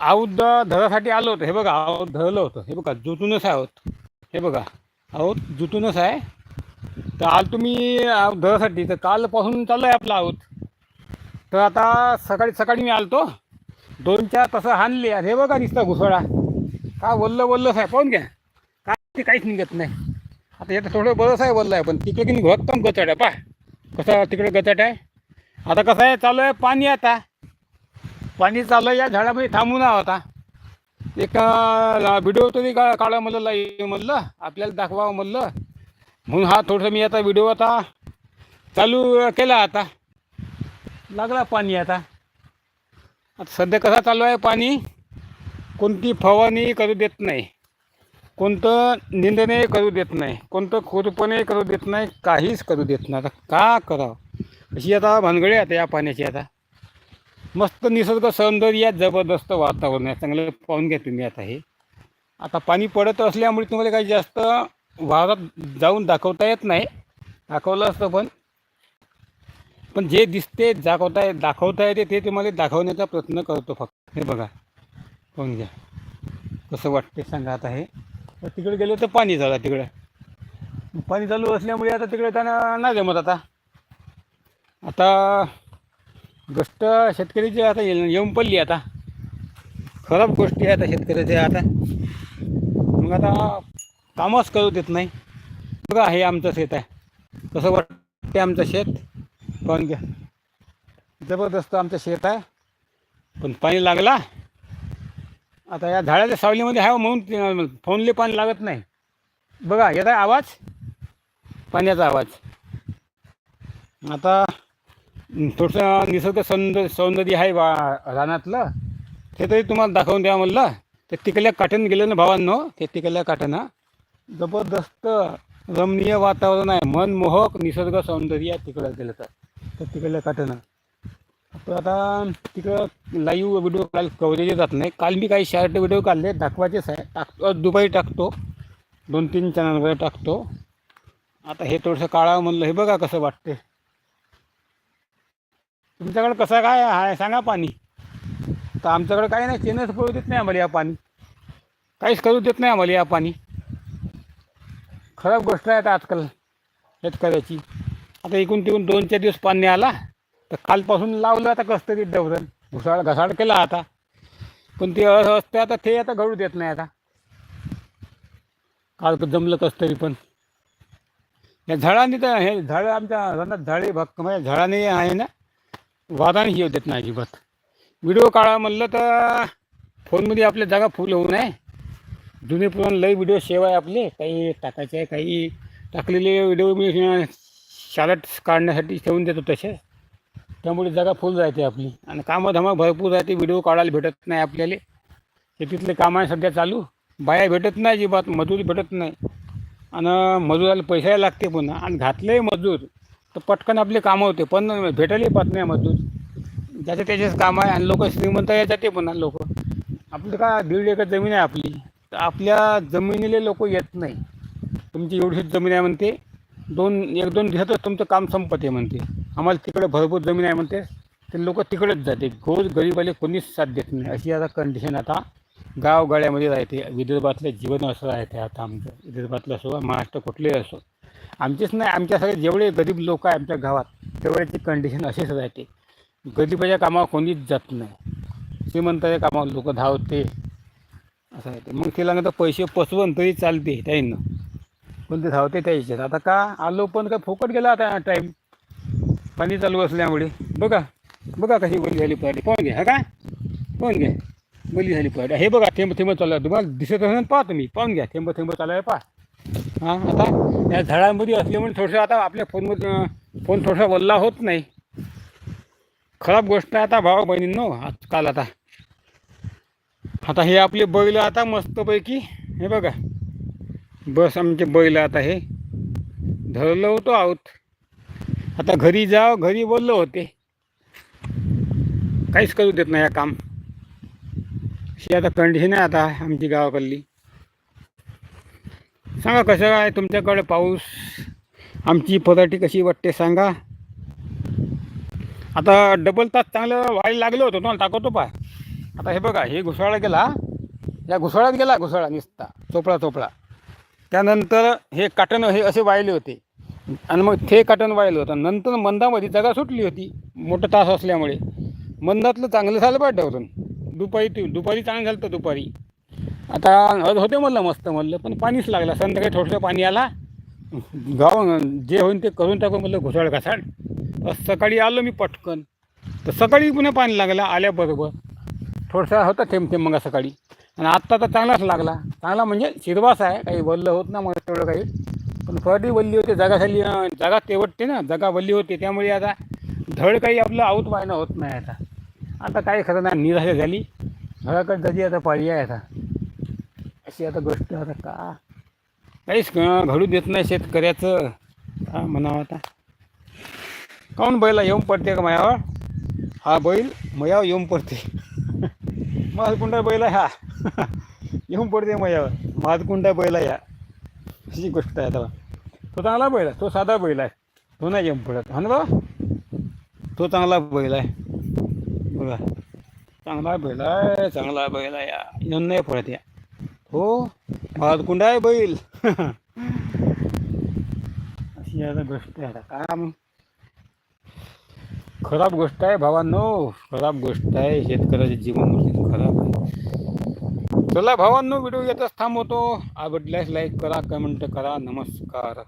आऊत धरासाठी आलो होतो. हे बघा आऊत धरलं होतं. हे बघा जुतूनच आहे आहोत हे बघा आहोत जुतूनच आहे. तर आज तुम्ही धरासाठी तर कालपासून चाललं आहे आपला आऊत तर आता सकाळी सकाळी मी आलतो. दोन चार तसं हाणले. आणि हे बघा दिसता घुसळा का वल्ल वल्लच आहे. पाहून घ्या. काय ते काहीच निघत नाही. आता याचं थोडं बरंच आहे वल्ल आहे पण तिकडे की नाही एकदम गचाट आहे. पा कसं तिकडे गचाट आहे. आता कसं आहे चालू आहे पाणी आता. पाणी चालू या झाडामध्ये थांबून आहे आता. एक व्हिडिओ तरी का काढा म्हणलं लाई म्हणलं आपल्याला दाखवावं म्हणलं. म्हणून हा थोडंसं मी आता व्हिडिओ आता चालू केला आता. लागला पाणी आता. आता सध्या कसा चालू आहे पाणी? कोणती फवारणी करू देत नाही. कोणतं निंदणे करू देत नाही. कोणतं खुरपणे करू देत नाही. काहीच करू देत नाही. आता का करावं? अशी आता भानगडी आता या पाण्याची आता. मस्त निसर्ग सौंदर्य जबरदस्त वातावरण आहे. चांगलं पाहून घ्या तुम्ही आता हे. आता पाणी पडत असल्यामुळे तुम्हाला काही जास्त वावरात जाऊन दाखवता येत नाही. दाखवलं असतं पण. पण जे दिसते दाखवता येत दाखवता येते ते तुम्हाला दाखवण्याचा प्रयत्न करतो फक्त. हे बघा. पाहून घ्या. कसं वाटते सांगा आता हे. तर तिकडे गेलो तर पाणी झालं तिकडं. पाणी चालू असल्यामुळे आता तिकडे त्यांना नाही जमत आता. आता गोष्ट शेतकऱ्याची आता येऊन पडली आता. खराब गोष्टी आहे आता शेतकऱ्याच्या आता. मग आता कामच करू देत नाही. बघा हे आमचं शेत आहे. कसं वाटते आमचं शेत. पाहून घ्या. जबरदस्त आमचं शेत आहे. पण पाणी लागला. आता या झाडाच्या सावलीमध्ये आहे म्हणून फोनले पाणी लागत नाही. बघा येत आहे आवाज? पाण्याचा आवाज. आता थोडंसं निसर्ग सौंदर्य सौंदर्य आहे वा रानातलं. ते तरी तुम्हाला दाखवून द्या म्हणलं. ते तिकडल्या काठ्यानं गेलं ना भावांनो ते तिकडल्या काठ्यानं. जबरदस्त रमणीय वातावरण आहे. मनमोहक निसर्ग सौंदर्य आहे तिकडं गेलं तर. तर तिकडल्या काठ्यानं. तर आता तिकडं लाईव्ह व्हिडिओ काल कवरेज जात नाही. काल मी काही शॉर्ट व्हिडिओ काढले. दाखवायचेच आहे. टाकतो दुपारी टाकतो. दोन तीन चॅनलवर टाकतो. आता हे थोडंसं काळा म्हणलं हे बघा कसं वाटते तुमच्याकडे कसं काय आहे? सांगा पाणी. तर आमच्याकडे काही नाही चेनच करू देत नाही आम्हाला या पाणी. काहीच करू देत नाही आम्हाला या पाणी. खराब गोष्ट आहे आता आजकाल शेतकऱ्याची. आता इकून तिकून दोन चार दिवस पाणी आला तर कालपासून लावलं आता कसं तरी डवरण घुसाळ घसाड केला आता. पण ते असते आता ते आता घडू देत नाही आता. काल तर जमलं कसं तरी पण. या झाडांनी तर हे झाडं आमच्या रानात झाडे भक्क म्हणजे झाडाने आहे ना वादाने येऊ देत नाही अजिबात. व्हिडिओ काढा म्हणलं तर फोनमध्ये आपल्या जागा फुल होऊ नये. जुने पुरण लई व्हिडिओ सेव आहे आपले. काही टाकायचे आहे काही टाकलेले व्हिडिओ मी शाळेत काढण्यासाठी ठेवून देतो तसे. त्यामुळे जागा फुल राहते आपली. आणि कामं धमा भरपूर राहते व्हिडिओ काढायला भेटत नाही आपल्याला. शेतीतले काम आहे सध्या चालू. बाया भेटत नाही अजिबात मजुरी भेटत नाही. आणि मजुराला पैसा लागते पुन्हा. आणि घातले मजूर. तर पटकन आपले कामं होते. पण भेटायला पाहत नाही मजूर ज्याचे त्याचेच काम आहे आणि लोक श्रीमंत जाते पुन्हा लोक. आपली का दीड एकर जमीन आहे आपली. तर आपल्या जमिनीला लोक येत नाही. तुमची एवढीच जमीन आहे म्हणते. दोन एक दोन दिवसातच तुमचं काम संपते म्हणते. आम्हाला तिकडे भरपूर जमीन आहे म्हणते. ते लोक तिकडेच जाते. गोर गरीबाले कोणीच साथ देत नाही. अशी आता कंडिशन आता गावगाड्यामध्ये राहते. विदर्भातलं जीवन असं राहते आता आमचं. विदर्भातलं असो महाराष्ट्र कुठलेही असो. आमचेच नाही आमच्या सगळे जेवढे गरीब लोक आहे आमच्या गावात तेवढ्याची कंडिशन अशीच राहते गरीबाच्या कामावर कोणीच जात नाही. श्रीमंताच्या कामावर लोक धावते. असं आहे मग तिला नंतर पैसे पचवून तरी चालते त्याईनं पण ते धावते त्या याच्यात आता का आलो पण काय फुकट गेला आता टाईम पाणी चालू असल्यामुळे. बघा बघा कशी बोली झाली पाहिजे पाहून घ्या हा काय? पाहून घ्या. बोली झाली पाहिजे हे बघा थेंब थेंब चालू आहे. तुम्हाला दिसत असेल पाहा तुम्ही. पाहून घ्या थेंब थेंब चालू आहे पहा. हां आता या झाडांमध्ये असल्यामुळे थोडंसं आता आपल्या फोनमध्ये फोन थोडासा वल्ला होत नाही. खराब गोष्ट आहे आता भावा बहिणींनो आजकाल आता. आता हे आपले बैल आता मस्तपैकी हे बघा. बस आमचे बैल आता हे. धरलं होतो आहोत आता घरी जाव घरी बोललो होते. काहीच करू देत नाही या काम. अशी आता कंडिशन आहे आता आमची गावाकडली. सांगा कसं काय तुमच्याकडे पाऊस? आमची पदाटी कशी वाटते सांगा? आता डबल तास चांगलं व्हायला लागलं होतं तुम्हाला टाकवतो पा आता हे बघा हे घुसाळा गेला. या घुसाळ्यात गेला घुसाळा निसता चोपडा चोपळा त्यानंतर हे काटण हे असे वाहिले होते. आणि मग ते काटण वाहिलं होतं. नंतर मंदामध्ये जागा सुटली होती मोठं तास असल्यामुळे. मंदातलं चांगलं झालं पाहिजे होतं दुपारी ते दुपारी चांगलं झालं होतं दुपारी. आता हळद होते म्हणलं मस्त म्हणलं पण पाणीच लागलं. संध्याकाळी थोडंसं पाणी आला. गाव जे होईन ते करून टाकू म्हणलं घुसाळ घासाळ. सकाळी आलो मी पटकन. तर सकाळी पुन्हा पाणी लागलं आल्याबरोबर. थोडंसं होता थेंब थेंब मग सकाळी. आणि आत्ता तर चांगलाच लागला. चांगला म्हणजे शिरवास आहे काही वल्लं होत ना मग तेवढं काही. पण फळी वल्ली होते जागा झाली जागा तेवटते ना जागा वल्ली होते. त्यामुळे आता धड काही आपलं आऊत व्हायला होत नाही आता. आता काही खरं नाही निराशा झाली. घराकडे त्याची आता पाळी आहे आता. अशी आता गोष्ट आता का? काहीच क- घडू देत नाही शेतकऱ्याचं. का म्हणावं आता. काऊन बैला येऊन पडते का मायावर? हा बैल मयावर येऊन पडते. माधकुंडा बैल आहे हा. येऊन पडते मयावर. माधकुंडा बैल आहे हा. अशी गोष्ट आहे आता. तो चांगला बैल आहे. तो साधा बैल आहे. तो नाही येऊन पडत. हा ना बा तो चांगला बैल आहे. बघा. चांगला बैल आहे चांगला बैल आहे. या येऊन नाही पडत या. हो? माधकुंडा आहे बैल? अशी आता गोष्ट आहे आता. काय मग खराब गोष्ट आहे भावांनो. खराब गोष्ट आहे. शेतकऱ्याचे जीवन खराब आहे. चला भावांनो व्हिडिओ येतच थांबवतो. आवडल्यास लाईक करा कमेंट करा. नमस्कार.